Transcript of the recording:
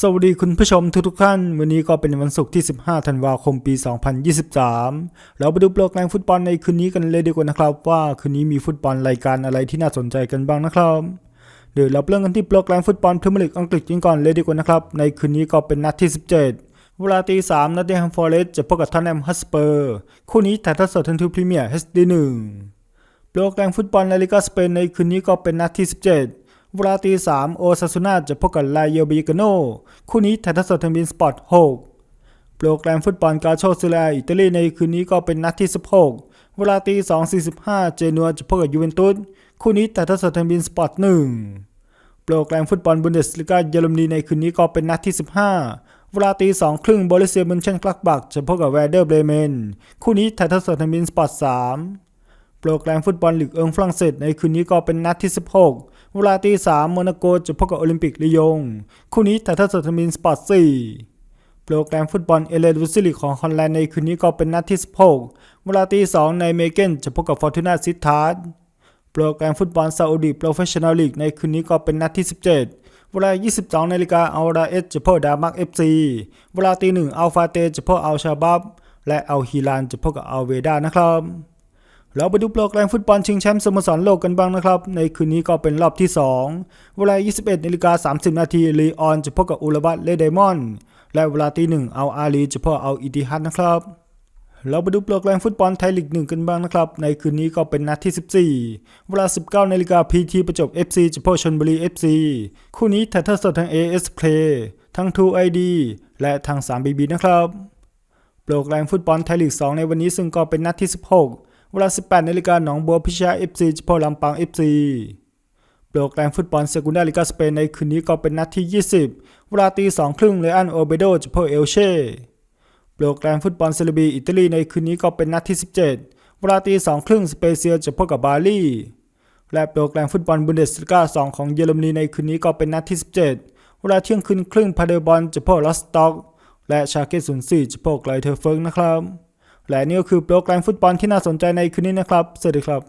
สวัสดีคุณผู้ชมทุกทุกๆท่าน วันนี้ก็เป็นวันศุกร์ที่ 15 ธันวาคมปี 2023 เราไปดูโปรแกรมฟุตบอลในคืนนี้กันเลยดีกว่านะครับ ว่าคืนนี้มีฟุตบอลรายการอะไรที่น่าสนใจกันบ้างนะครับเดี๋ยวเราเริ่มกันที่โปรแกรมฟุตบอลพรีเมียร์ลีกอังกฤษกันก่อนเลยดีกว่านะครับ ในคืนนี้ก็เป็นนัดที่ 17 เวลาตีสามนัดเดแฮมฟอร์เรสจะพบกับทอนแนมฮัสเปอร์คู่นี้ถ่ายทอดสดทันทีพรีเมียร์ HD 1 โปรแกรมฟุตบอลในลีกาสเปนในคืนนี้ก็เป็นนัดที่ 17 เวลาตีสามโอซาซูนาจะพบกับไลายเยลบิกาโนคู่นี้ถ่ายทอดสดทางบินสปอร์ต6โปรแกรมฟุตบอลกาโชซิลาอิตาลีในคืนนี้ก็เป็นนัดที่ 16 เวลาตีสองสี่สิบห้าเจนัวจะพบกับยูเวนตุสคู่นี้ถ่ายทอดสดทางบินสปอร์ต1โปรแกรมฟุตบอลบุนเดสลิกาเยอรมนีในคืนนี้ก็เป็นนัดที่ 15 เวลาตีสองครึ่งบริเซียมุนเชนกลักบักจะพบกับแวร์เดอร์เบรเมน คู่นี้ถ่ายทอดสดทางบินสปอร์ต3 โปรแกรมฟุตบอลลีกเอิงฝรั่งเศสในคืนนี้ก็เป็นนัดที่ 16 เวลาตีสามโมนาโกจะพบกับโอลิมปิกลียง คู่นี้ถ่ายทอดสดทางบินสปอร์ต4โปรแกรมฟุตบอลเอเลดูซิลิกของฮอลแลนด์ในคืนนี้ก็เป็นนัดที่ 16 เวลาตีสองในเมเกนจะพบกับฟอร์ตูนาซิตาร์ดโปรแกรมฟุตบอลซาอุดีโปรเฟชชั่นอลลีกในคืนนี้ก็เป็นนัดที่ 17เวลา 22 นาฬิกาอัลราเอสจะพบดามักเอฟซีเวลาตีหนึ่งอัลฟาเตจะพบอัลชาบับ และอัลฮิลานจะพบกับอัลเวดานะครับ เราไปดูโปรแกรมฟุตบอลชิงแชมป์สโมสรโลกกันบ้างนะครับ ในคืนนี้ก็เป็นรอบที่ 2 เวลา 21นาฬิกา30 นาทีลีออนจะพบกับอุลบัตเลเดมอน และเวลาตีหนึ่งเอาอาลีจะพบเอาอิติฮัดนะครับ เราไปดูโปรแกรมฟุตบอลไทยลีกหนึ่งกันบ้างนะครับ ในคืนนี้ก็เป็นนัดที่ 14 เวลา 19นาฬิกาพีทีประจบ FC จะพบชนบุรี FC คู่นี้ถ่ายทอดสดทาง AS Play ทั้ง True ID และทาง 3BB นะครับ โปรแกรมฟุตบอลไทยลีก 2 ในวันนี้ซึ่งก็เป็นนัดที่ 16 เวลา 18นาฬิกาหนองบัวพิชยา FC จะพบลำปาง FC โปรแกรมฟุตบอลเซกุนดาลิกาสเปนในคืนนี้ก็เป็นนัดที่ 20 เวลาตีสองครึ่งเลอันโอเบโดจะพบเอลเช่ โปรแกรมฟุตบอลเซเรบีอิตาลีในคืนนี้ก็เป็นนัดที่ 17 เวลาตีสองครึ่งสเปเซียจะพบกับบาลีและโปรแกรมฟุตบอลบุนเดสลิก้า2ของเยอรมนีในคืนนี้ก็เป็นนัดที่ 17 เวลาเที่ยงคืนครึ่งพาเดอร์บอลจะพบลอสต็อกและชาเกต04จะพบไกลเทอร์เฟิร์กนะครับ และนี่ก็คือโปรแกรมฟุตบอลที่น่าสนใจในคืนนี้นะครับ สวัสดีครับ